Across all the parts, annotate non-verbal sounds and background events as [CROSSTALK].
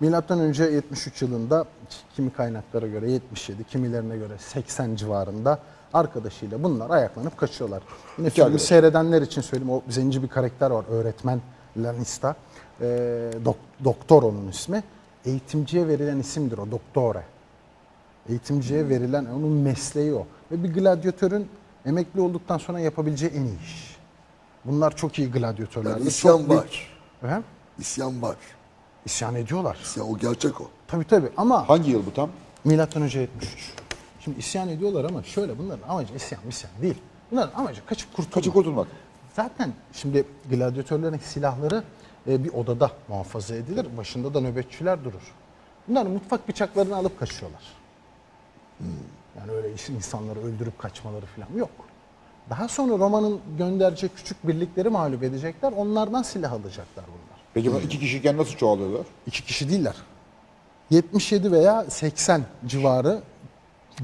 Milattan önce 73 yılında kimi kaynaklara göre 77, kimilerine göre 80 civarında arkadaşıyla bunlar ayaklanıp kaçıyorlar. Yine filmi arkadaş. seyredenler için söyleyeyim o zenci bir karakter var öğretmen Lanista. Ee, dok- doktor onun ismi. Eğitimciye verilen isimdir o doktore. Eğitimciye verilen onun mesleği o. Ve bir gladyatörün emekli olduktan sonra yapabileceği en iyi iş. Bunlar çok iyi gladyatörlerdi. Yani isyan çok var. Efendim? İsyan var. İsyan ediyorlar. İsyan o gerçek o. Tabii tabii ama Hangi yıl bu tam? Milattan önce 73. Şimdi isyan ediyorlar ama şöyle bunların amacı isyan misyan değil. Bunların amacı kaçıp kurtulmak. Kaçı kurtulmak. Zaten şimdi gladyatörlerin silahları e, bir odada muhafaza edilir. Başında da nöbetçiler durur. Bunlar mutfak bıçaklarını alıp kaçıyorlar. Yani öyle iş- insanları öldürüp kaçmaları falan yok. Daha sonra Roma'nın gönderecek küçük birlikleri mağlup edecekler. Onlardan silah alacaklar bunlar. Peki bu iki kişiyken nasıl çoğalıyorlar? İki kişi değiller. 77 veya 80 civarı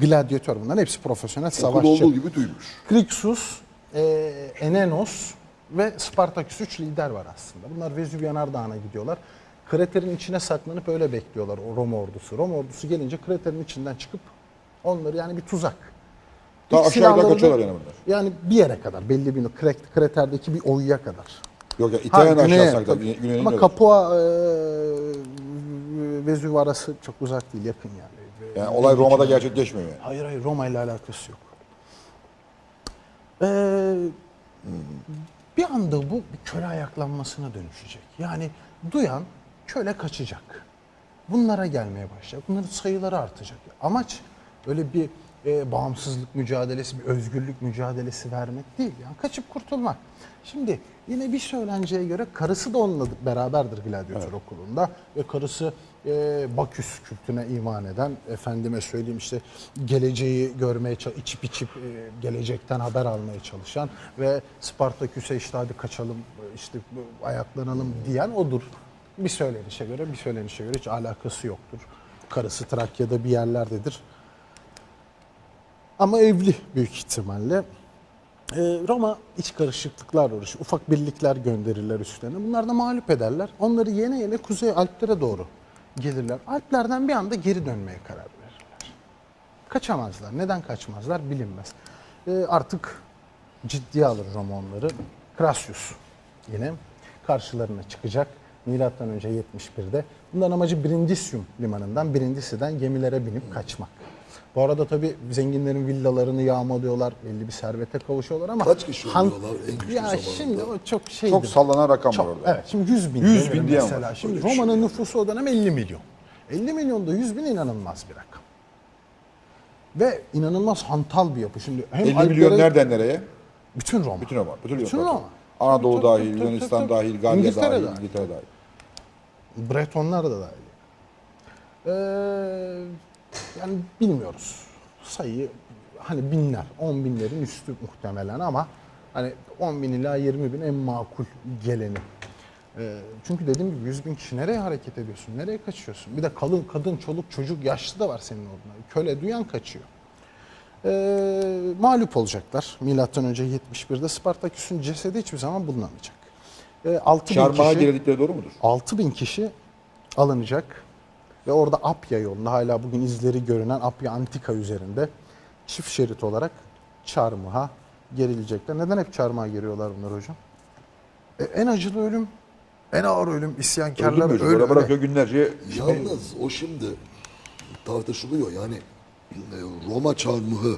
gladyatör bunlar. Hepsi profesyonel Okul savaşçı. olduğu gibi duymuş. Krixus, e, Enenos ve Spartaküs 3 lider var aslında. Bunlar Vezüv Yanardağı'na gidiyorlar. Kraterin içine saklanıp öyle bekliyorlar o Roma ordusu. Roma ordusu gelince kraterin içinden çıkıp onları yani bir tuzak. Daha İlk aşağı yukarı silahları da- kaçıyorlar yani bunlar. Yani bir yere kadar belli bir kre- kraterdeki bir oyuya kadar. Yok ya İtalya'nın Ha, güneye, aşağısına kadar. tabii. Güneyine Ama. Capua e, Vezüv arası çok uzak değil, yakın yani. Yani olay Roma'da gerçekleşmiyor yani. Hayır hayır Roma ile alakası yok. Ee, bir anda bu bir köle ayaklanmasına dönüşecek. Yani duyan köle kaçacak. Bunlara gelmeye başlayacak. Bunların sayıları artacak. Amaç öyle bir e, bağımsızlık mücadelesi, bir özgürlük mücadelesi vermek değil. Yani kaçıp kurtulmak. Şimdi yine bir söylenceye göre karısı da onunla beraberdir gladyatör okulunda. Ve karısı e, Baküs kültüne iman eden, efendime söyleyeyim işte geleceği görmeye, içip içip e, gelecekten haber almaya çalışan ve Spartaküs'e işte hadi kaçalım, işte ayaklanalım diyen odur. Bir söylenişe göre, bir söylenişe göre hiç alakası yoktur. Karısı Trakya'da bir yerlerdedir. Ama evli büyük ihtimalle. Ee, Roma iç karışıklıklar uğraşır. Ufak birlikler gönderirler üstlerine. Bunlar da mağlup ederler. Onları yene yene Kuzey Alplere doğru gelirler. Alplerden bir anda geri dönmeye karar verirler. Kaçamazlar. Neden kaçmazlar bilinmez. Ee, artık ciddiye alır Roma onları. Crassus yine karşılarına çıkacak. Milattan önce 71'de. Bunların amacı Brindisium limanından, Brindisi'den gemilere binip kaçmak. Bu arada tabii zenginlerin villalarını yağmalıyorlar, belli bir servete kavuşuyorlar ama... Kaç kişi Han- oluyorlar en güçlü Ya zamanında? şimdi o çok şey. Çok sallanan rakam var orada. Evet şimdi 100 bin. 100 bin diyen mesela. var. Şimdi şey Roma'nın nüfusu o dönem 50 milyon. 50 milyonda 100 bin inanılmaz bir rakam. Ve inanılmaz hantal bir yapı. Şimdi hem 50 milyon Alplere- nereden nereye? Bütün Roma. Bütün Roma. Bütün, Bütün Roma. Roma. Anadolu tabii, dahil, tabii, Yunanistan tabii. dahil, Galya İngiltere dahil, dahil. İngiltere dahil. Bretonlar da dahil. Ee, yani bilmiyoruz. Sayıyı hani binler, 10 binlerin üstü muhtemelen ama hani 10 bin ila 20 bin en makul geleni. Ee, çünkü dediğim gibi 100 bin kişi nereye hareket ediyorsun, nereye kaçıyorsun? Bir de kalın, kadın, çoluk, çocuk, yaşlı da var senin orada. Köle duyan kaçıyor. Ee, mağlup olacaklar. Milattan önce 71'de Spartaküs'ün cesedi hiçbir zaman bulunamayacak. Ee, 6 bin kişi, girdikleri doğru mudur? 6 bin kişi alınacak ve orada Apya yolunda hala bugün izleri görünen Apya Antika üzerinde çift şerit olarak Çarmıh'a gerilecekler. Neden hep Çarmıh'a geriyorlar bunlar hocam? E, en acılı ölüm, en ağır ölüm, isyankarlar çünkü. öyle- Orada bırakıyor günlerce. Yalnız o şimdi tartışılıyor yani e, Roma çarmıhı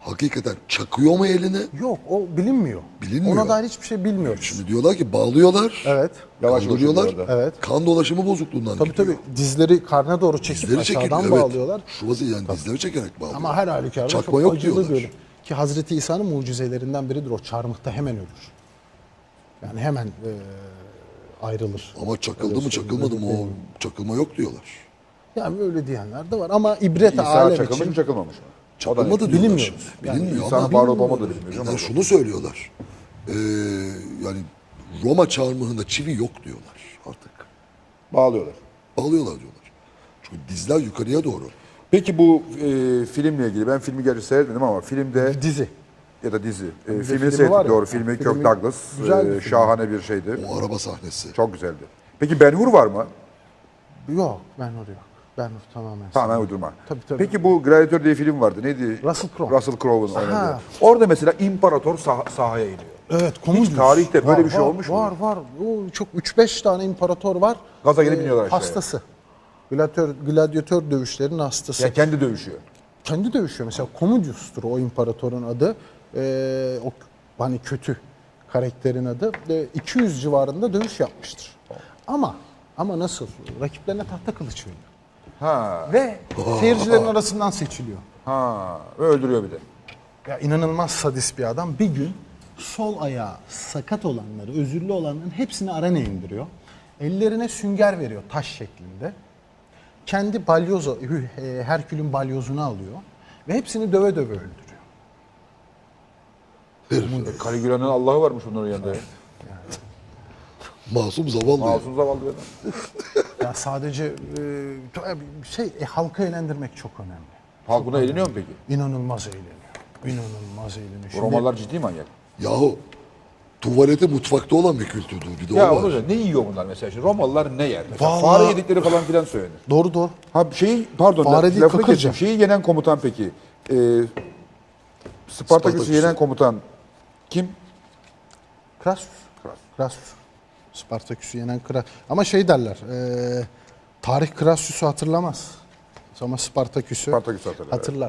hakikaten çakıyor mu eline? Yok o bilinmiyor. Bilinmiyor. Ona dair hiçbir şey bilmiyoruz. Şimdi diyorlar ki bağlıyorlar. Evet. Yavaş kaldırıyorlar. Evet. Kan dolaşımı bozukluğundan Tabii gidiyor. tabii dizleri karnına doğru çekip Dizleri aşağıdan evet. bağlıyorlar. Şu vaziyet yani dizleri çekerek bağlıyor. Ama her halükarda Çakma çok yok acılı diyorlar. ölüm. Ki Hazreti İsa'nın mucizelerinden biridir o. Çarmıhta hemen ölür. Yani hemen e, ayrılır. Ama çakıldı Öyle mı çakılmadı mı o çakılma yok diyorlar. Yani öyle diyenler de var ama ibret İsa alem çakılmış için mı çakılmamış mı? Çakılmadı O da. Yani Bilinmiyor İsa'nın ama var olup olmadığı bilinmiyor. yani şunu söylüyorlar. Ee, yani Roma çarmıhında çivi yok diyorlar artık. Bağlıyorlar. Bağlıyorlar diyorlar. Çünkü dizler yukarıya doğru. Peki bu e, filmle ilgili ben filmi gerçi seyretmedim ama filmde dizi. ya da dizi. E, filmi filmini seyrettik ya, doğru. Filmi filmi Kirk Douglas. güzel bir e, film. şahane bir şeydi. O araba sahnesi. Çok güzeldi. Peki Ben Hur var mı? Yok Ben Hur yok. Ben tamamen. Tamamen uydurma. Tabii, tabii. Peki bu Gladiator diye film vardı. Neydi? Russell Crowe. Russell Crowe'un oynadığı. Orada mesela imparator sah- sahaya iniyor. Evet Commodus. tarihte böyle bir şey var, olmuş mu? Var var. O çok 3-5 tane imparator var. Gaza gelip biniyorlar aşağıya. Hastası. Gladyatör, gladyatör dövüşlerinin hastası. Yani kendi dövüşüyor. Kendi dövüşüyor. Mesela Commodus'tur o imparatorun adı. Ee, o hani kötü karakterin adı. Ee, 200 civarında dövüş yapmıştır. Ama ama nasıl? Rakiplerine tahta kılıç veriyor. Ha. Ve seyircilerin arasından seçiliyor. Ha. Ve öldürüyor bir de. Ya inanılmaz sadist bir adam. Bir gün sol ayağı sakat olanları, özürlü olanların hepsini arenaya indiriyor. Ellerine sünger veriyor taş şeklinde. Kendi balyozu, e, Herkül'ün balyozunu alıyor ve hepsini döve döve öldürüyor. E, Caligula'nın Allah'ı varmış bunların yanında. ya. Masum zavallı. Masum zavallı bir adam. [LAUGHS] Ya sadece e, şey e, halkı eğlendirmek çok önemli. Halk buna eğleniyor mu peki? İnanılmaz eğleniyor. İnanılmaz eğleniyor. Bu Şimdi- Romalılar ciddi manyak. Yahu tuvalete mutfakta olan bir kültürdür. Bir de Ya o var. onu ne yiyor bunlar mesela? Şimdi Romalılar ne yer? Mesela Vallahi- fare yedikleri falan filan söylenir. Doğru doğru. Ha şeyi pardon Fare laf- değil, lafını. Şeyi yenen komutan peki. Ee, Spartaküs'ü Spartaküs'ü. yenen komutan kim? Crassus. Crassus. Spartaküs'ü yenen Kra Ama şey derler. E, tarih Crassus'u hatırlamaz. Ama Spartaküs'ü Spartaküs'ü hatırlar, hatırlar.